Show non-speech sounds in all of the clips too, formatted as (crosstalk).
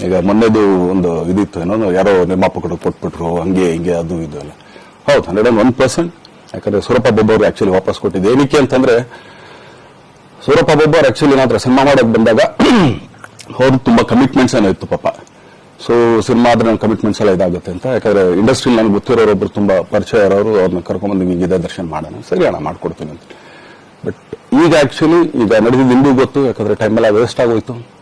ಈಗ ಮೊನ್ನೆದು ಒಂದು ಇದಿತ್ತು ಏನೋ ಯಾರೋ ನಿರ್ಮಾಪಕರು ಕೊಟ್ಬಿಟ್ರು, ಹಂಗೆ ಹಿಂಗೆ ಅದು ಇದು ಎಲ್ಲ. ಹೌದು ಹಂಡ್ರೆಡ್ ಅಂಡ್ ಒನ್ ಪರ್ಸೆಂಟ್ ಯಾಕಂದ್ರೆ ಸೂರಪ್ಪ ಬೊಬ್ಬರು ಆಕ್ಚುಲಿ ವಾಪಸ್ ಕೊಟ್ಟಿದ್ದು. ಏನಕ್ಕೆ ಅಂತಂದ್ರೆ, ಸೂರಪ್ಪ ಬಾಬು ಅವ್ರು ಆಕ್ಚುಲಿ ಏನಾದ್ರೆ ಸಿನಿಮಾ ಮಾಡಕ್ ಬಂದಾಗ (clears throat) ಅವ್ರು ತುಂಬಾ ಕಮಿಟ್ಮೆಂಟ್ಸ್ ಏನೋ ಇತ್ತು ಪಾಪ. ಸೊ ಸಿನಿಮಾ ಆದ್ರೆ ನನ್ನ ಕಮಿಟ್ಮೆಂಟ್ಸ್ ಎಲ್ಲ ಇದಾಗುತ್ತೆ ಅಂತ. ಯಾಕಂದ್ರೆ ಇಂಡಸ್ಟ್ರಿ ನನಗೆ ಗೊತ್ತಿರೋರೊಬ್ರು ತುಂಬಾ ಪರಿಚಯ ಇರೋರು ಅವ್ರನ್ನ ಕರ್ಕೊಂಡ್ಬಂದು ಹಿಂಗಿದೆ ದರ್ಶನ ಮಾಡೋಣ. ಸರಿ, ಅಣ್ಣ, ಮಾಡ್ಕೊಡ್ತೀನಿ ಅಂತ. ಬಟ್ ಈಗ ಆಕ್ಚುಲಿ ಈಗ ನಡೆದಿದ್ದು ಇಂದು ಗೊತ್ತು, ಯಾಕಂದ್ರೆ ಟೈಮ್ ಎಲ್ಲ ವೇಸ್ಟ್ ಆಗೋಯ್ತು.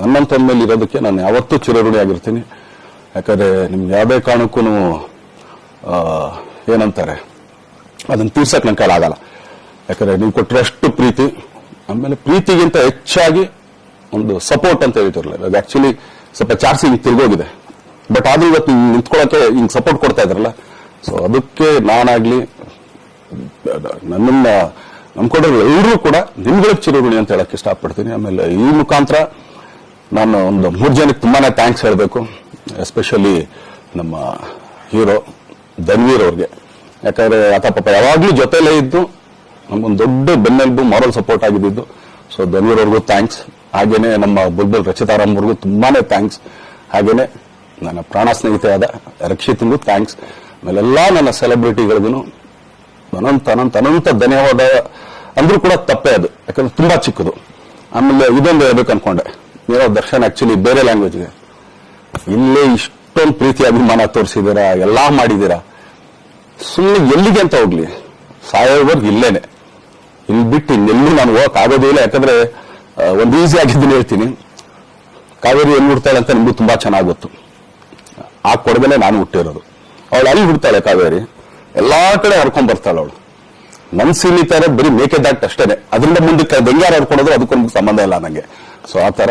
ನನ್ನಂತ ಮೇಲೆ ಇರೋದಕ್ಕೆ ನಾನು ಯಾವತ್ತೂ ಚಿರಋಣಿ ಆಗಿರ್ತೀನಿ ಯಾಕಂದ್ರೆ ನಿಮ್ಗೆ ಯಾವುದೇ ಕಾರಣಕ್ಕೂ ಏನಂತಾರೆ, ಅದನ್ನು ತೀರ್ಸಕ್ ನನ್ನ ಆಗಲ್ಲ. ಯಾಕಂದ್ರೆ ನೀವು ಕೊಟ್ಟಿರೋಷ್ಟು ಪ್ರೀತಿ, ಆಮೇಲೆ ಪ್ರೀತಿಗಿಂತ ಹೆಚ್ಚಾಗಿ ಒಂದು ಸಪೋರ್ಟ್ ಅಂತ ಹೇಳ್ತಿರಲ್ಲ ಅದು ಆಕ್ಚುಲಿ ಸ್ವಲ್ಪ ಚಾರ್ಜ್ ಹಿಂಗೆ ತಿರುಗೋಗಿದೆ. ಬಟ್ ಆದ್ರೂ ಇವತ್ತು ನೀವು ನಿಂತ್ಕೊಳ್ಳೋಕೆ ಹಿಂಗೆ ಸಪೋರ್ಟ್ ಕೊಡ್ತಾ ಇದ್ರಲ್ಲ ಸೊ ಅದಕ್ಕೆ ನಾನಾಗ್ಲಿ ನಮ್ಮ ನಂಬ್ಕೊಂಡ್ರೆ ಎಲ್ಲರೂ ಕೂಡ ನಿಮ್ಗಳಿಗೆ ಚಿರುಗುಣಿ ಅಂತ ಹೇಳಕ್ ಇಷ್ಟಪಡ್ತೀನಿ. ಆಮೇಲೆ ಈ ಮುಖಾಂತರ ನಾನು ಒಂದು ಮೂರು ಜನಕ್ಕೆ ತುಂಬಾನೇ ಥ್ಯಾಂಕ್ಸ್ ಹೇಳಬೇಕು ಎಸ್ಪೆಷಲಿ ನಮ್ಮ ಹೀರೋ ಧನ್ವೀರ್ ಅವ್ರಿಗೆ. ಯಾಕಂದ್ರೆ ಆತ ಪಾಪ ಯಾವಾಗ್ಲೂ ಜೊತೆಲೇ ಇದ್ದು, ನಮ್ಗೊಂದು ದೊಡ್ಡ ಬೆನ್ನೆಲ್ಬು ಮಾರಲ್ ಸಪೋರ್ಟ್ ಆಗಿದ್ದು ಸೊ ಧನ್ವೀರ್ ಅವ್ರಿಗೂ ಥ್ಯಾಂಕ್ಸ್ ಹಾಗೇನೆ ನಮ್ಮ ಬುಲ್ಬುಲ್ ರಚಿತಾರಾಮ್ ಅವ್ರಿಗೂ ತುಂಬಾನೇ ಥ್ಯಾಂಕ್ಸ್ ಹಾಗೇನೆ ನನ್ನ ಪ್ರಾಣ ಸ್ನೇಹಿತೆಯಾದ ರಕ್ಷಿತ್ಗೂ ಥ್ಯಾಂಕ್ಸ್ ಆಮೇಲೆಲ್ಲ ನನ್ನ ಸೆಲೆಬ್ರಿಟಿಗಳಿಗೂ ಅನಂತ ಅನಂತ ಅನಂತ ಧನ್ಯವಾದ ಅಂದ್ರೂ ಕೂಡ ತಪ್ಪೇ ಅದು. ಯಾಕಂದ್ರೆ ತುಂಬಾ ಚಿಕ್ಕದು. ಆಮೇಲೆ ಇದೊಂದು ಹೇಳ್ಬೇಕು ಅನ್ಕೊಂಡೆ. ಏನೋ ದರ್ಶನ್ ಆಕ್ಚುಲಿ ಬೇರೆ ಲ್ಯಾಂಗ್ವೇಜ್ಗೆ ಇಲ್ಲೇ ಇಷ್ಟೊಂದು ಪ್ರೀತಿ ಅಭಿಮಾನ ತೋರಿಸಿದ್ದೀರಾ ಎಲ್ಲಾ ಮಾಡಿದ್ದೀರಾ ಸುಮ್ಮನೆ ಎಲ್ಲಿಗೆ ಅಂತ ಹೋಗ್ಲಿ. ಸಾಯೋವರೆಗೂ ಇಲ್ಲೇನೆ. ಇಲ್ಲಿ ಬಿಟ್ಟು ಇನ್ನೆಲ್ಲೂ ನಾನು ಹೋಗಕ್ ಆಗೋದೇ ಇಲ್ಲ, ಯಾಕಂದ್ರೆ ಒಂದು ಈಸಿ ಆಗಿದ್ದೀನಿ ಹೇಳ್ತೀನಿ. ಕಾವೇರಿ ಎಲ್ಲಿ ಹುಡ್ತಾಳೆ ಅಂತ ನಿಮ್ಗೂ ತುಂಬಾ ಚೆನ್ನಾಗಿ ಗೊತ್ತು. ಆ ಕೊಡಗನೆ ನಾನು ಹುಟ್ಟಿರೋದು. ಅವಳು ಅಲ್ಲಿ ಹುಡ್ತಾಳೆ ಕಾವೇರಿ. ಎಲ್ಲಾ ಕಡೆ ಹರ್ಕೊಂಡ್ ಬರ್ತಾಳೆ ಅವಳು. ನನ್ ಸೀಮಿತ ಬರೀ ಮೇಕೆದಾಟ್ ಅಷ್ಟೇನೆ. ಅದರಿಂದ ಮುಂದಕ್ಕೆ ಬೆಂಗಾರ ಹರ್ಕೊಂಡೋದ್ರೆ ಅದಕ್ಕೊಂದು ಸಂಬಂಧ ಇಲ್ಲ ನಂಗೆ. ಸೊ ಆ ತರ